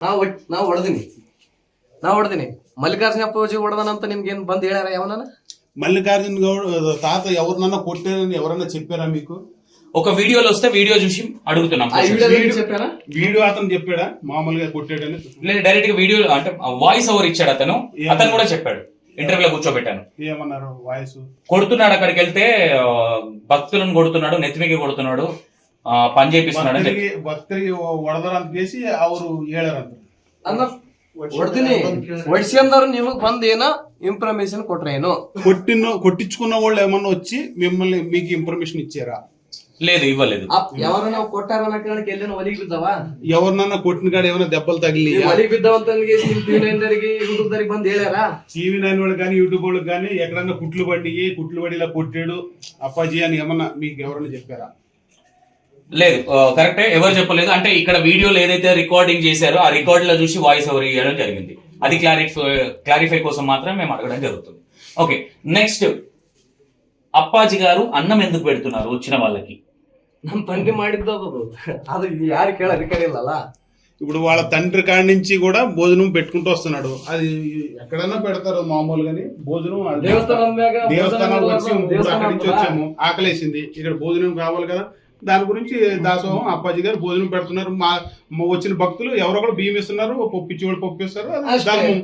ನಾ ಒಟ್ ನಾ ಹೊಡೆದಿನಿ ನಾ ಹೊಡೆದಿನಿ ಮಲ್ಲಿಕಾರ್ಜುನ ಅಪ್ಪಾಜಿ ಹೊಡೆದನಂತ ನಿಮ್ಗೇನ್ ಬಂದ್ ಹೇಳ್ಯಾರ ಯಾವನ మల్లికార్జున గౌడ్ తాత ఎవరినన్నా కొట్టారని ఎవరన్నా చెప్పారా మీకు ఒక వీడియోలో వస్తే వీడియో చూసి అడుగుతున్నాం ఆ వీడియో చెప్పారా వీడియో అతను చెప్పాడా మామూలుగా కొట్టాడని లేదు డైరెక్ట్ గా వీడియో అంటే వాయిస్ ఓవర్ ఇచ్చాడు అతను అతను కూడా చెప్పాడు ఇంటర్వ్యూలో కూర్చోబెట్టాను ఏమన్నారు వాయిస్ కొడుతున్నాడు అక్కడికి వెళ్తే ఆ, భక్తులను కొడుతున్నాడు నెత్తిమికి కొడుతున్నాడు ఆ, పని చేపిస్తున్నాడు అని చెప్పి. ಭಕ್ತರಿಗೆ ಭಕ್ತರಿಗೆ ಹೊಡೆದರಂತ ಕೇಸಿ ಅವರು ಹೇಳ್ಯಾರಂತ ಅನ್ನ ಹೊಡ್ತೀನಿ ಹೊಡ್ಸ್ಕೊಂಡವ್ರು ನಿಮಗ್ ಬಂದ್ ಏನ ಇನ್ಫಾರ್ಮೇಶನ್ ಕೊಟ್ರೇನು కొట్టిన కొట్టించుకున్న వాళ్ళు ఏమన్నా వచ్చి మిమ్మల్ని మీకు ఇన్ఫర్మేషన్ ఇచ్చారా లేదు ఇవ్వలేదు ಅಪ್ ಯಾವಾಗ ನಾವು ಕೊಟ್ಟಾರ ಅನ್ನಕ್ಕೆ ಎಲ್ಲಿನ ಒಲಿಗ್ ಬಿದ್ದಾವ ఎవరినన్నా కొట్టిన కాడ ఏమైనా దెబ్బలు తగిలి ನೀವು ಒಲಿಗ್ ಬಿದ್ದಾವಂತ టీవీ యూట్యూబ్ దానికి ಬಂದ್ ಹೇಳ್ಯಾರ టీవీ నైన్ వాళ్ళకి కానీ యూట్యూబ్ వాళ్ళకి కానీ ఎక్కడన్నా కుట్లు పడి కుట్లు పడి ఇలా కొట్టాడు అప్పాజీ అని ఏమన్నా మీకు ఎవరన్నా చెప్పారా లేదు ఆ, కరెక్టే ఎవరు చెప్పలేదు అంటే ఇక్కడ వీడియోలో ఏదైతే రికార్డింగ్ చేశారో ఆ రికార్డ్ లో చూసి వాయిస్ ఓవర్ ఇవ్వడం జరిగింది అది క్లారిఫై క్లారిఫై కోసం మాత్రం మేము అడగడం జరుగుతుంది ఓకే నెక్స్ట్ అప్పాజీ గారు అన్నం ఎందుకు పెడుతున్నారు వచ్చిన వాళ్ళకి ನಮ್ ತಂದೆ ಮಾಡಿದ್ದು ಅದು ಅದು ಯಾರು ಕೇಳ ಅಧಿಕಾರಿ ಇಲ್ಲಲ್ಲ ఇప్పుడు వాళ్ళ తండ్రి కాడి నుంచి కూడా భోజనం పెట్టుకుంటూ వస్తున్నాడు అది ఎక్కడన్నా పెడతారు మామూలుగాని భోజనం అది దేవస్థానం ಮ್ಯಾಗ దేవస్థానం భోజనం వచ్చి ఇప్పుడు దేవస్థానం అక్కడి నుంచి వచ్చాము ఆకలేసింది ఇక్కడ భోజనం కావాలి కదా దాని గురించి దాసోహం అప్పాజీ గారు భోజనం పెడుతున్నారు. మా వచ్చిన భక్తులు ఎవరొకరు బియ్యం ఇస్తున్నారు పప్పించి వాళ్ళు పొప్పిస్తారు ధర్మం.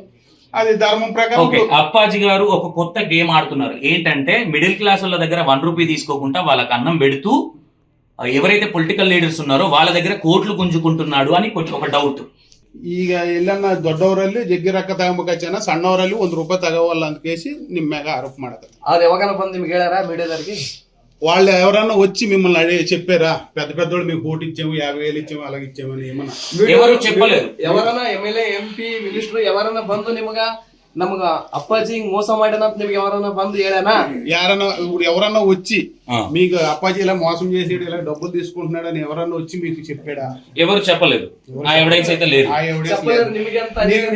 అది ధర్మం ప్రకారం అప్పాజీ గారు ఒక కొత్త గేమ్ ఆడుతున్నారు. ఏంటంటే మిడిల్ క్లాస్ వాళ్ళ దగ్గర వన్ రూపీ తీసుకోకుండా వాళ్ళకి అన్నం పెడుతూ ఎవరైతే పొలిటికల్ లీడర్స్ ఉన్నారో వాళ్ళ దగ్గర కోట్లు గుంజుకుంటున్నాడు అని కొంచెం ఒక డౌట్. ಈಗ వెళ్ళన్న దొడ్డవరల్లి ಜಗ್ಗಿ ರೊಕ್ಕ ತಗೊಂಬೇಕ ಜನ ಸಣ್ಣವರಲ್ಲಿ ಒಂದು ರೂಪಾಯಿ ತಗೋವಲ್ಲ ಅಂತ ಕೇಸಿ ನಿಮ್ಮ ಮ್ಯಾಗ ಆರೋಪ ಮಾಡತ್ತೆ ಅವ್ರು ಯಾವಾಗ వాళ్ళు ఎవరన్నా వచ్చి మిమ్మల్ని అడిగి చెప్పారా? పెద్ద పెద్దవాళ్ళు మీకు ఓటు ఇచ్చాము యాభై వేలు ఇచ్చాము అలాగే ఇచ్చామని ఏమన్నా? ఎవరు చెప్పలేదు. ఎవరన్నా ఎమ్మెల్యే ఎంపీ మినిస్టర్ ಯಾರನ್ನ బంధు ನಿಮಗ నమ్మగా అప్పాజీ మోసం ಮೋಸ ಮಾಡ್ಯಾನ ಅಂತ ನಿಮ್ಗೆ ಯಾರನ್ನ ఇప్పుడు ఎవరన్నా వచ్చి మీకు అప్పాజీ ఇలా మోసం చేసేడు ఇలా డబ్బులు తీసుకుంటున్నాడు అని ఎవరన్నా వచ్చి మీకు చెప్పాడా? ఎవరు చెప్పలేదు. ఆ ఎవిడెన్స్ అయితే లేదు. మీరు-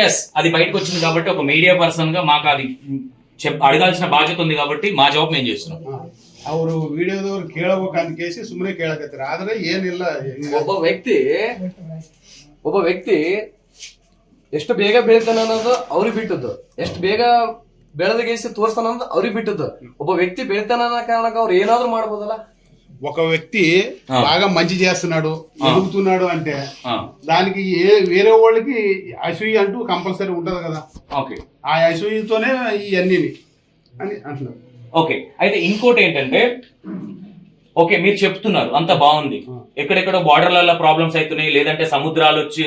ఎస్ అది బయటకు వచ్చింది కాబట్టి ఒక మీడియా పర్సన్గా మాకు అది చెప్ అడగాల్సిన బాధ్యత ఉంది కాబట్టి మా జాబ్ మేము చేస్తున్నాం ಅವರು ವಿಡಿಯೋದವ್ರು ಕೇಳಬೇಕಂತ ಕೇಸಿ ಸುಮ್ಮನೆ ಕೇಳಕತ್ತಾರೆ ಆದ್ರೆ ಏನಿಲ್ಲ ಹಿಂಗ ಒಬ್ಬ ವ್ಯಕ್ತಿ ಒಬ್ಬ ವ್ಯಕ್ತಿ ಎಷ್ಟು ಬೇಗ ಬೆಳಿತಾನ ಅನ್ನೋದು ಅವ್ರಿಗೆ ಬಿಟ್ಟದ್ದು ಎಷ್ಟು ಬೇಗ ಬೆಳೆದಗೇಸಿ ತೋರ್ಸ್ತಾನ ಅನ್ನೋದು ಅವ್ರಿಗೆ ಬಿಟ್ಟದ್ದು ಒಬ್ಬ ವ್ಯಕ್ತಿ ಬೆಳಿತಾನ ಅನ್ನೋ ಕಾರಣಕ್ಕೆ ಅವ್ರು ಏನಾದ್ರೂ ಮಾಡ್ಬೋದಲ್ಲ ఒక వ్యక్తి. బాగా మంచి చేస్తున్నాడు ఎదుగుతున్నాడు అంటే దానికి ఏ వేరే వాళ్ళకి అసూయ అంటూ కంపల్సరీ ఉంటది కదా. ఓకే. ఆ అసూయతోనే ఇవన్నీ అని అంటున్నారు ఓకే. అయితే ఇంకోటి ఏంటంటే ఓకే మీరు చెప్తున్నారు అంత బాగుంది. ఎక్కడెక్కడో బార్డర్లలో ప్రాబ్లమ్స్ అవుతున్నాయి లేదంటే సముద్రాలు వచ్చి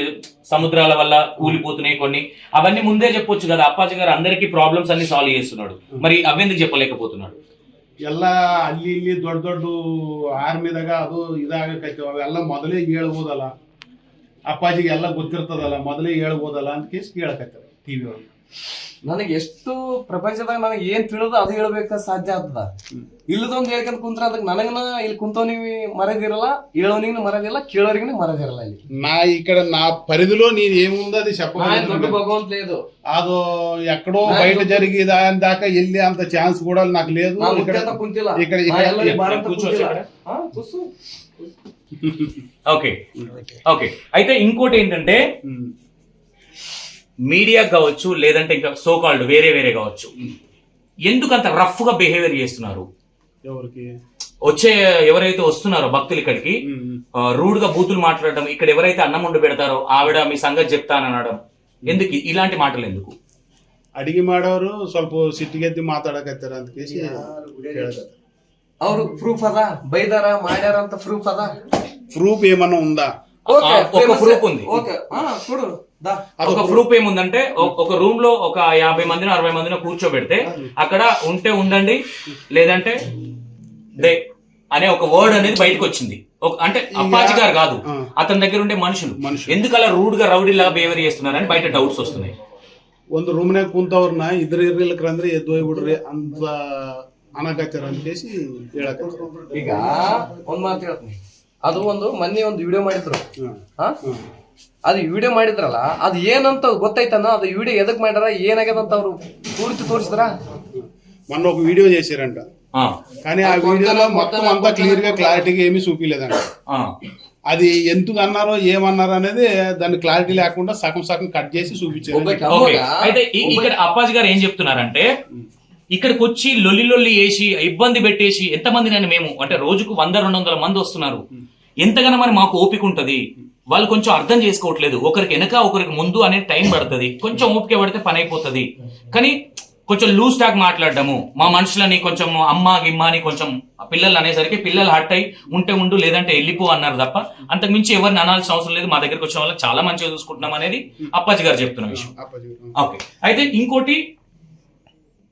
సముద్రాల వల్ల కూలిపోతున్నాయి కొన్ని. అవన్నీ ముందే చెప్పొచ్చు కదా అప్పాజీ గారు అందరికీ ప్రాబ్లమ్స్ అన్ని సాల్వ్ చేస్తున్నాడు. మరి అవెందుకు చెప్పలేకపోతున్నాడు? ಎಲ್ಲ ಅಲ್ಲಿ ಇಲ್ಲಿ ದೊಡ್ಡ ದೊಡ್ಡ ಆರ್ಮಿದಾಗ ಅದು ಇದಾಗಕೈತೆ. ಅವೆಲ್ಲ ಮೊದಲೇ ಹೇಳ್ಬೋದಲ್ಲ. ಅಪ್ಪಾಜಿಗೆ ಎಲ್ಲ ಗೊತ್ತಿರ್ತದಲ್ಲ, ಮೊದಲೇ ಹೇಳ್ಬೋದಲ್ಲ ಅಂತ ಕೇಸ್ ಕೇಳಕತ್ತಾರೆ ಟಿವಿ ಒಳಗೆ. ನನಗೆ ಎಷ್ಟು ಪ್ರಪಂಚದಾಗ ನನಗೆ ಏನ್ ತಿಳಿದು ಅದು ಹೇಳ್ಬೇಕ ಸಾಧ್ಯ ಆಗ್ತದ ಇಲ್ಲದೊಂದು ಹೇಳ್ಕೊಂಡ್ ಕುಂತ್ರ ಅದಕ್ಕೆ ನನಗನ ಇಲ್ಲಿ ಕುಂತವನಿಗೆ ಮರದಿರಲ್ಲ ಹೇಳೋನಿಗೂ ಮರದಿಲ್ಲ ಕೇಳೋರಿಗೂ ಮರದಿರಲ್ಲ ಇಲ್ಲಿ నా ఇక్కడ నా పరిధిలో నేను ఏముందో అది ನಾ ಏನ್ చెప్పగలను ದೊಡ್ಡ ಭಗವಂತ లేదు అదో ఎక్కడో బయట జరిగేదా అని దాకా వెళ్ళి అంత ఛాన్స్ కూడా నాకు లేదు ನಾ ఇక్కడ ಮುಖ್ಯತ ಕುಂತಿಲ್ಲ ఇక్కడ ನಾ ఇక్కడ ಎಲ್ಲರಿಗೂ ಭಾರತ ಕೂರ್ಚೋಚ್ಚಾ ಕುಂತಿಲ್ಲ. ఇక్కడ? ಹಾ, ಕೂರ್ಸು. ఓకే ఓకే అయితే ఇంకోటి ఏంటంటే ఉమ్. మీడియా కావచ్చు లేదంటే ఇంకా సో కాల్డ్ వేరే వేరే కావచ్చు ఎందుకు అంత రఫ్ గా బిహేవియర్ చేస్తున్నారు ఎవరికి వచ్చే ఎవరైతే వస్తున్నారో భక్తులు ఇక్కడికి ఉమ్. రూడ్ గా బూతులు మాట్లాడడం ఇక్కడ ఎవరైతే అన్నం వండి పెడతారో ఆవిడ మీ సంగతి చెప్తాననడం ఎందుకు ఇలాంటి మాటలు ఎందుకు ಅಡಿಗೆ ಮಾಡೋರು ಸ್ವಲ್ಪ ಸಿಟ್ಟಿಗೆದ್ದು ಮಾತಾಡಕತ್ತಾರ ಅಂತ ಕೇಸಿ ಕೇಳಕತ್ತಾರ ಅವ್ರು ಪ್ರೂಫ್ ಅದ ಬೈದಾರ ಮಾಡ್ಯಾರ ಅಂತ ಪ್ರೂಫ್ ಅದ ప్రూఫ్ ఏమన్నా ఉందా ಓಕೆ, ಆ, ఒక famous- proof ఉంది. ಓಕೆ ಹಾ ಕೊಡು ದಾ ఒక ప్రూఫ్ ఏముందంటే ఒ- ఒక రూమ్ లో ఒక యాభై మందిని అరవై మందిని కూర్చోబెడితే అక్కడ ఉంటే ఉండండి లేదంటే దే అనే ఒక వర్డ్ అనేది బయటకు వచ్చింది ఒక- అంటే అప్పాజీ గారు కాదు ఆ. అతని దగ్గర ఉండే మనుషులు మనుషులు. ఎందుకు అలా రూడ్ గా రౌడీ లాగా బిహేవియర్ చేస్తున్నారని బయట డౌట్స్ వస్తున్నాయి ಒಂದು ರೂಮ್ನಾಗ ಕುಂತವ್ರನ್ನ ಇದ್ರ ಇರ್ಲಿಲ್ಲಕ್ರಂದ್ರೆ ಎದ್ದು ಹೋಗ್ಬಿಡ್ರಿ ಅಂತ ಅನ್ನಕತ್ತಾರ ಅಂತ ಕೇಸಿ ಹೇಳಕತ್ತಾರ ಈಗ ಒಂದ್ ಮಾತು ಹೇಳ್ತೀನಿ ಅದು ಒಂದು ಮೊನ್ನೆ ಒಂದು ವಿಡಿಯೋ ಮಾಡಿದ್ರು ಹ್ಮ್. ಹಾ ಹ್ಮ್. ಅದು ವಿಡಿಯೋ ಮಾಡಿದ್ರಲ್ಲ ಅದು ಏನಂತ ಗೊತ್ತೈತನ ಅದು ವಿಡಿಯೋ ಎದಕ್ ಮಾಡ್ಯಾರ ಏನಾಗ್ಯದ ಅಂತ ಅವ್ರು ಪೂರ್ತಿ ತೋರಿಸಿದ್ರ మొన్న ఒక వీడియో చేశారంట ఆ, కానీ ఆ వీడియోలో మొత్తం అంతా క్లియర్ గా క్లారిటీగా ఏమీ చూపించలేదంట ఆ. అది ఎందుకు అన్నారో ఏమన్నారో అనేది దాని క్లారిటీ లేకుండా సగం సగం కట్ చేసి చూపించారు ఒక ఓకే అమ్మగా అయితే ఇ- ఇక్కడ అప్పాజీ గారు ఏం చెప్తున్నారంటే ఇక్కడికి వచ్చి లొల్లి లొల్లి వేసి ఇబ్బంది పెట్టేసి ఎంతమంది నేను మేము అంటే రోజుకు వంద రెండు వందల మంది వస్తున్నారు ఎంతగానో మరి మాకు ఓపిక ఉంటది వాళ్ళు కొంచెం అర్థం చేసుకోవట్లేదు. ఒకరికి వెనక ఒకరికి ముందు అనే టైం పడుతుంది. కొంచెం ఓపిక పడితే పని అయిపోతుంది. కానీ కొంచెం లూజ్ టాక్ మాట్లాడడము మా మనుషులని కొంచెం అమ్మ గిమ్మ అని కొంచెం పిల్లలు అనేసరికి పిల్లలు హట్ అయి ఉంటే ఉండు లేదంటే వెళ్ళిపో అన్నారు తప్ప అంతకు మించి ఎవరిని అనాల్సిన అవసరం లేదు. మా దగ్గరికి వచ్చిన వాళ్ళకి చాలా మంచిగా చూసుకుంటున్నాం అనేది అప్పాజీ గారు చెప్తున్న విషయం. ఓకే. అయితే ఇంకోటి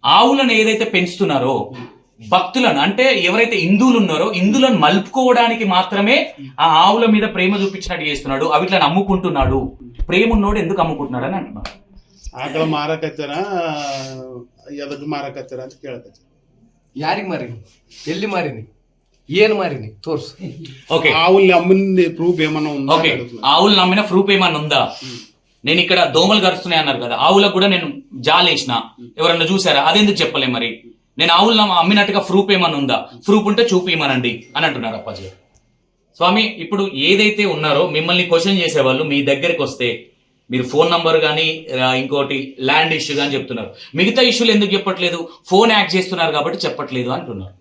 ఆవులను ఏదైతే పెంచుతున్నారో భక్తులను అంటే ఎవరైతే హిందువులు ఉన్నారో హిందువులను మలుపుకోవడానికి మాత్రమే ఆ ఆవుల మీద ప్రేమ చూపించినట్టు చేస్తున్నాడు అవిట్లను అమ్ముకుంటున్నాడు ప్రేమ ఉన్నోడు ఎందుకు అమ్ముకుంటున్నాడు అని అంటున్నాడు ಆಕಳ ಮಾರಕತ್ತಾರ ಎದಕ್ ಮಾರಕತ್ತಾರ ಅಂತ ಕೇಳಕತ್ತಾರ ಯಾರಿಗ್ ಮಾರಿನಿ ಎಲ್ಲಿ ಮಾರಿನಿ ಏನ್ ಮಾರಿನಿ ತೋರ್ಸು ఓకే ఆవుల్ని అమ్మింది ప్రూఫ్ ఏమన్నా ఉందా ఓకే అని అడుగుతున్నా. ఆవులు నమ్మిన ప్రూఫ్ ఏమన్నా ఉందా నేను ఇక్కడ దోమలు కరుస్తున్నాయి అన్నారు కదా ఆవులకు కూడా నేను జాలేసిన ఎవరన్నా చూసారా అదెందుకు చెప్పలే మరి నేను ఆవులు నమ్మ- అమ్మినట్టుగా ప్రూఫ్ ఏమన్నా ఉందా ప్రూఫ్ ఉంటే చూపిమనండి అని అంటున్నారు అప్పాజీ గారు స్వామి ఇప్పుడు ఏదైతే ఉన్నారో మిమ్మల్ని క్వశ్చన్ చేసేవాళ్ళు మీ దగ్గరికి వస్తే మీరు ఫోన్ నంబర్ కానీ ఇంకోటి ల్యాండ్ ఇష్యూ కానీ చెప్తున్నారు మిగతా ఇష్యూలు ఎందుకు చెప్పట్లేదు ఫోన్ యాక్ట్ చేస్తున్నారు కాబట్టి చెప్పట్లేదు అంటున్నారు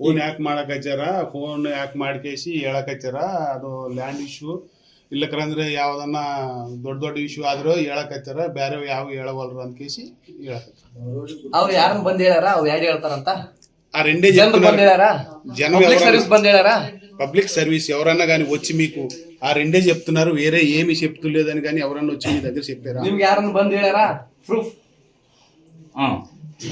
ಫೋನ್ ಯಾಕೆ ಮಾಡಕ್ ಹಚ್ಚಾರ ಫೋನ್ ಯಾಕೆ ಮಾಡ್ಕೇಸಿ ಹೇಳಕ್ ಹಚ್ಚಾರ ಅದು ಲ್ಯಾಂಡ್ ಇಶ್ಯೂ ಇಲ್ಲಕಂದ್ರೆ ಯಾವ್ದನ್ನ ದೊಡ್ಡ ದೊಡ್ಡ ಇಶ್ಯೂ ಆದ್ರೂ ಹೇಳಕ್ ಹಚ್ಚಾರ ಬೇರೆ ಯಾವ ಹೇಳವಲ್ರು ಅಂತ ಕೇಸಿ ಹೇಳಕ್ ಹಚ್ಚಾರ ಅವ್ರು ಯಾರನ್ನ ಬಂದ್ ಹೇಳ್ಯಾರ ಅವ್ರು ಯಾರು ಹೇಳ್ತಾರಂತ ఆ రెండే ಜನರು ಬಂದ್ ಹೇಳ್ಯಾರ జనం పబ్లిక్ ఎవరన్నా- ಸರ್ವಿಸ್ ಬಂದ್ ಹೇಳ್ಯಾರ పబ్లిక్ సర్వీస్ ఎవరన్నా కానీ వచ్చి మీకు ఆ రెండే చెప్తున్నారు వేరే ఏమి చెప్తులేదని కానీ ఎవరన్నా వచ్చి మీ దగ్గర చెప్పారా ನಿಮ್ಗೆ ಯಾರನ್ನ ಬಂದ್ ಹೇಳ್ಯಾರ ಪ್ರೂಫ್ ఆ.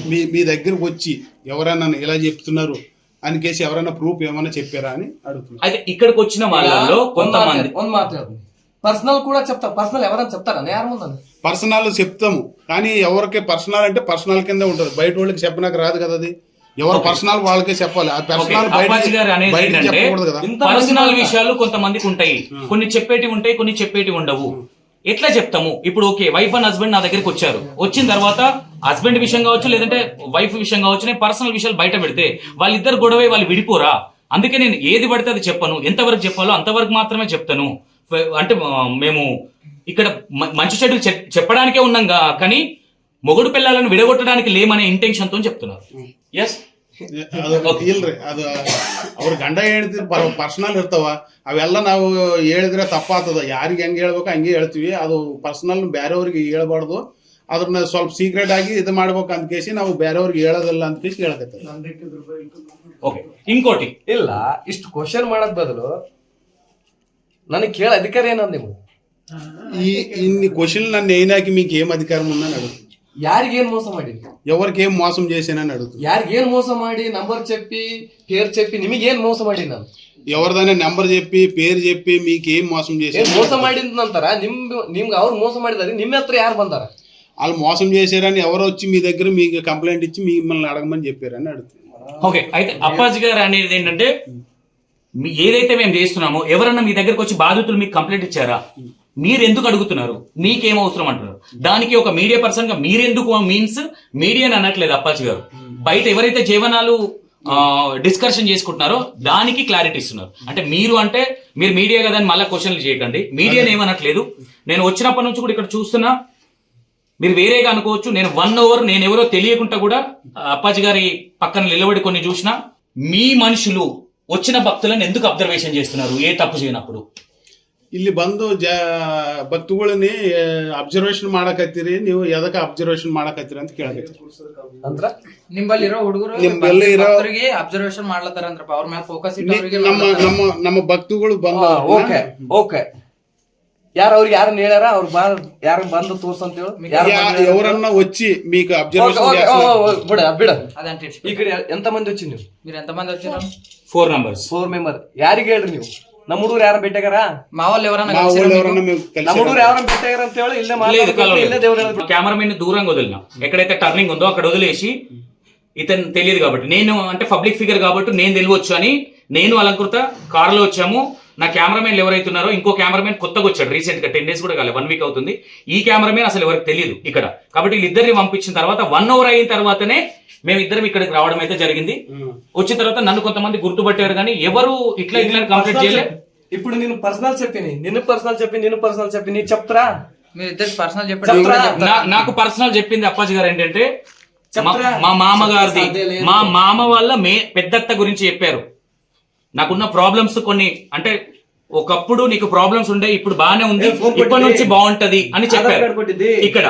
మీ మీ దగ్గరకు వచ్చి ఎవరన్నా ఇలా చెప్తున్నారు అని కేసు ఎవరైనా ప్రూఫ్ ఏమైనా చెప్పారా అని అడుగుతున్నా. అయితే ఇక్కడికి వచ్చిన వాళ్ళలో కొంతమంది. మాట్లాడు. పర్సనల్ కూడా చెప్తాం పర్సనల్ ఎవరైనా చెప్తారా? నేరం ఉందని. పర్సనల్ చెప్తాము. కానీ ఎవరికి పర్సనల్ అంటే పర్సనల్ కింద ఉంటుంది. బయట వాళ్ళకి చెప్పడానికి రాదు కదా అది. ఎవరు పర్సనల్ వాళ్ళకే చెప్పాలి. పర్సనల్ పర్సనల్ విషయాలు కొంతమందికి ఉంటాయి. Hmm. కొన్ని చెప్పేటివి ఉంటాయి కొన్ని చెప్పేటివి ఉండవు. Hmm. ఎట్లా చెప్తాము? ఇప్పుడు ఓకే వైఫ్ అండ్ హస్బెండ్ నా దగ్గరికి వచ్చారు. వచ్చిన తర్వాత హస్బెండ్ విషయం కావచ్చు లేదంటే వైఫ్ విషయం కావచ్చు నేను పర్సనల్ విషయాలు బయట పెడితే వాళ్ళిద్దరు గొడవ వాళ్ళు విడిపోరా అందుకే నేను ఏది పడితే అది చెప్పను ఎంతవరకు చెప్పాలో అంతవరకు మాత్రమే చెప్తాను ఫ- అంటే ఆ, మేము ఇక్కడ మ- మంచి చెడులు చెప్- చెప్పడానికే ఉన్నాం గా- కానీ మొగుడు పిల్లలను విడగొట్టడానికి లేమనే ఇంటెన్షన్ తో చెప్తున్నారు ఎస్ ಅದು ಇಲ್ರಿ ಅದು ಅವ್ರ ಗಂಡ ಹೇಳ್ತಿರ್ ಪರ್ಸನಲ್ ಇರ್ತಾವ ಅವೆಲ್ಲ ನಾವು ಹೇಳಿದ್ರೆ ತಪ್ಪಾಗ್ತದ ಯಾರಿಗೆ ಹೆಂಗ್ ಹೇಳ್ಬೇಕು ಹಂಗೆ ಹೇಳ್ತೀವಿ ಅದು ಪರ್ಸನಲ್ ಬೇರೆಯವ್ರಿಗೆ ಹೇಳ್ಬಾರ್ದು ಅದನ್ನ ಸ್ವಲ್ಪ ಸೀಕ್ರೆಟ್ ಆಗಿ ಇದು ಮಾಡ್ಬೇಕು ಅಂತ ಕೇಸಿ ನಾವು ಬೇರೆಯವ್ರಿಗೆ ಹೇಳೋದಲ್ಲ ಅಂತ ಕೇಸಿ ಓಕೆ ಇಂಕೋಟಿ ಇಲ್ಲ ಇಷ್ಟು ಕ್ವಶನ್ ಮಾಡೋದ್ ಬದಲು ನನಗೆ ಕೇಳ ಅಧಿಕಾರ ಏನಂದ್ ನಿಮ್ಗೆ? ಈ ఇన్ని ಕ್ವಶನ್ ನನ್ನ ಏನಾಗಿ మీకు ఏం ಅಧಿಕಾರ ಮುನ್ನ ನಡು ಯಾರಿಗೇನ್ ಮೋಸ ಮಾಡಿರಿ? ఎవరికి ఏం మోసం చేసానని ನಡು ಯಾರಿಗೇನ್ ಮೋಸ ಮಾಡಿ? ನಂಬರ್ ಚೆಪ್ಪಿ ಪೇರ್ ನಿಮಗೆ ನಿಮಗೇನ್ ಮೋಸ ಮಾಡಿ ನಾನು? ఎవరిదైనా ನಂಬರ್ ಚೆಪ್ಪಿ ಪೇರ್ ಚೆಪ್ಪಿ మీకు ಗೇಮ್ ಮೋಸಂ చేశాను ಮೋಸ ಮಾಡಿದ ನಂತರ ನಿಮ್ ನಿಮ್ಗೆ ಅವ್ರು ಮೋಸ ಮಾಡಿದಾರೆ ನಿಮ್ಮ ಹತ್ರ ಯಾರು ಬಂದಾರ? వాళ్ళు మోసం చేశారని ఎవరు వచ్చి మీ దగ్గర మీకు కంప్లైంట్ ఇచ్చి మిమ్మల్ని అడగమని చెప్పారని అడుగుతుంది ఓకే అయితే అప్పాజీ గారు అనేది ఏంటంటే మీ ఏదైతే మేము చేస్తున్నామో ఎవరన్నా మీ దగ్గరకు వచ్చి బాధితులు మీకు కంప్లైంట్ ఇచ్చారా? మీరు ఎందుకు అడుగుతున్నారు? మీకేం అవసరం అంటున్నారు? దానికి ఒక మీడియా పర్సన్గా మీరెందుకు మీన్స్ మీడియా అనట్లేదు అప్పాజీ గారు. బయట ఎవరైతే జీవనాలు డిస్కషన్ చేసుకుంటున్నారో దానికి క్లారిటీ ఇస్తున్నారు. అంటే మీరు అంటే మీరు మీడియా కదా అని మళ్ళీ క్వశ్చన్లు చేయకండి. మీడియాని ఏమనట్లేదు. నేను వచ్చినప్పటి నుంచి కూడా ఇక్కడ చూస్తున్నా మీరు వేరేగా అనుకోవచ్చు నేను వన్ అవర్ నేను ఎవరో తెలియకుండా కూడా ఆ, అప్పాజీ గారి పక్కన నిలబడి కొన్ని చూసినా మీ మనుషులు వచ్చిన భక్తులను ఎందుకు అబ్జర్వేషన్ చేస్తున్నారు ఏ తప్పు చేయనప్పుడు ಇಲ್ಲಿ ಬಂದು ಜ ಭಕ್ತುಗಳನ್ನ ಅಬ್ಸರ್ವೇಷನ್ ಮಾಡಕತ್ತೀರಿ ನೀವು ಎದಕ್ಕ ಅಬ್ಸರ್ವೇಷನ್ ಮಾಡಕತ್ತೀರಿ ಅಂತ ಕೇಳಕತ್ತೀರಿ ಅಂದ್ರ ನಿಂಬಲ್ಲಿರೋ ಹುಡುಗರು ನಿಂಬಲ್ಲಿ ಇರೋ- ಅವರಿಗೆ ಅಬ್ಸರ್ವೇಷನ್ ಮಾಡ್ಲತ್ತಾರಂದ್ರಪ್ಪ ಅವ್ರ ಮೇಲೆ ಫೋಕಸ್ ಇಟ್ಟು ಅವರಿಗೆ ನಮ್ಮ ನಮ್ಮ ನಮ್ಮ ಭಕ್ತುಗಳು ಬಂದು ಓಕೆ ಓಕೆ ಯಾರು ಅವ್ರಿಗೆ ಯಾರನ್ನ ಹೇಳ್ಯಾರ ಅವ್ರು ಬಾ ಯಾರು ಬಂದು ತೋರ್ಸಂತ ಹೇಳು ಯಾರು ಯಾ- ಬಂದು ಹೇಳ್ಯಾರ? ఎవరన్నా వచ్చి మీకు ಓಕೆ, అబ్జర్వేషన్ ಓಕೆ, ಓ, ಓ, ಬಿಡ ಬಿಡ అదంటే ಈ ಕಡೆ ಎಂತ ಮಂದಿ వచ్చి ನೀವು మీరు ఎంతమంది వచ్చారు ఫోర్ నంబర్స్ ಫೋರ್ ಮೆಂಬರ್ ಯಾರಿಗೆ ಹೇಳ್ರಿ ನೀವು ನಮ್ಮ ಹುಡುಗರು ಯಾರ ಭೇಟಿಯಾಗಾರ మా వాళ్ళు ఎవరన్నా మా కలిసిరా ఊళ్ళో మీకు? ఎవరన్నా మేము ನಮ್ಮ కలిసి ಹುಡುಗರು ಯಾರನ್ನ ಭೇಟಿಯಾಗಾರ ಅಂತ ಹೇಳಿ ಇಲ್ಲೇ లేదు ಮಾತಾಡ್ಬೇಕು, కలవలేదు. ఇల్లే దేవుడు ಹೇಳ್ಬೇಕು. కెమెరామెన్ దూరంగా వదిలినా ఎక్కడైతే టర్నింగ్ ఉందో అక్కడ వదిలేసి ఇతను తెలియదు కాబట్టి నేను అంటే పబ్లిక్ ఫిగర్ కాబట్టి నేను తెలియవచ్చు అని నేను అలంకృత కారులో వచ్చాము నా కెమెరామెన్లు ఎవరైతే ఉన్నారో ఇంకో కెమెరామెన్ కొత్తగా వచ్చాడు రీసెంట్గా టెన్ డేస్ కూడా కాలేదు వన్ వీక్ అవుతుంది. ఈ కెమెరామెన్ అసలు ఎవరికి తెలియదు ఇక్కడ. కాబట్టి వీళ్ళిద్దరిని పంపించిన తర్వాత వన్ అవర్ అయిన తర్వాతనే మేము ఇద్దరం ఇక్కడికి రావడం అయితే జరిగింది. వచ్చిన తర్వాత నన్ను కొంతమంది గుర్తుపట్టారు కానీ ఎవరు ఇట్లా ఇట్లా కంప్లీట్ చేయలేదు. ఇప్పుడు నేను పర్సనల్ చెప్పిని నిన్ను పర్సనల్ చెప్పి నిన్ను పర్సనల్ చెప్పి నీ చెప్తారా? పర్సనల్ చెప్పండి? నేను నాకు పర్సనల్ చెప్పింది అప్పాజీ గారు ఏంటంటే మా- చెప్తారా? మా మామగారిది అదే లేదు. మా మామ వాళ్ళ మే పెద్దత్త గురించి చెప్పారు. నాకున్న ప్రాబ్లమ్స్ కొన్ని అంటే ఒకప్పుడు నీకు ప్రాబ్లమ్స్ ఉండే ఇప్పుడు బాగానే ఉంది ఇప్పటి నుంచి బాగుంటది అని చెప్పారు. ఇక్కడ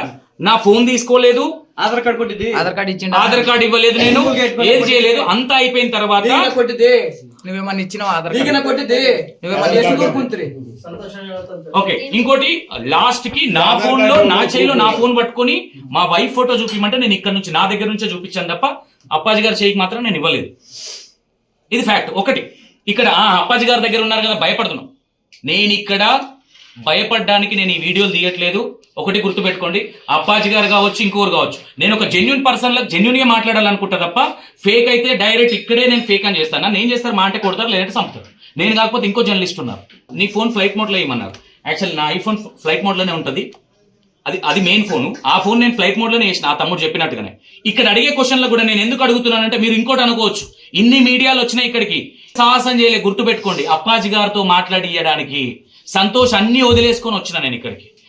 నా ఫోన్ తీసుకోలేదు. ఆధార్ కార్డు కొట్టింది? ఆధార్ కార్డు ఇచ్చింది ఆధార్ కార్డు ఇవ్వలేదు నేను ఏది చేయలేదు అంతా అయిపోయిన తర్వాత కొట్టింది? నువ్వేమన్నా ఇచ్చినావు ఆధార్ కార్డు కొట్టింది? ఓకే ఇంకోటి లాస్ట్కి నా ఫోన్లో నా చేయిలో నా ఫోన్ పట్టుకొని మా వైఫ్ ఫోటో చూపించమంటే నేను ఇక్కడ నుంచి నా దగ్గర నుంచే చూపించాను తప్ప అప్పాజీ గారి చేయికి మాత్రం నేను ఇవ్వలేదు. ఇది ఫ్యాక్ట్ ఒకటి. ఇక్కడ ఆ అప్పాజీ గారి దగ్గర ఉన్నారు కదా భయపడుతున్నాం. నేను ఇక్కడ భయపడడానికి నేను ఈ వీడియోలు తీయట్లేదు. ఒకటి గుర్తుపెట్టుకోండి అప్పాజీ గారు కావచ్చు ఇంకోరు కావచ్చు. నేను ఒక జెన్యున్ పర్సన్ లా జెన్యున్గా మాట్లాడాలనుకుంటా తప్ప ఫేక్ అయితే డైరెక్ట్ ఇక్కడే నేను ఫేక్ అని చేస్తాను? నేను చేస్తారు మా అంటే కొడతారు లేదంటే చంపుతారు. నేను కాకపోతే ఇంకో జర్నలిస్ట్ ఉన్నారు. నీ ఫోన్ ఫ్లైట్ మోడ్లో ఇవ్వమన్నారు. యాక్చువల్ నా ఐఫోన్ ఫ్లైట్ మోడ్లోనే అది అది మెయిన్ ఫోన్ ఆ ఫోన్ నేను ఫ్లైట్ మోడ్లోనే వేసిన ఆ తమ్ముడు చెప్పినట్టుగానే. ఇక్కడ అడిగే క్వశ్చన్లో కూడా నేను ఎందుకు అడుగుతున్నానంటే మీరు ఇంకోటి అనుకోవచ్చు. ఇన్ని మీడియాలు వచ్చినాయి ఇక్కడికి. సాహసం చేయలే గుర్తుపెట్టుకోండి. అప్పాజీ గారితో మాట్లాడియడానికి సంతోష్ అన్ని వదిలేసుకొని వచ్చిన నేను ఇక్కడికి.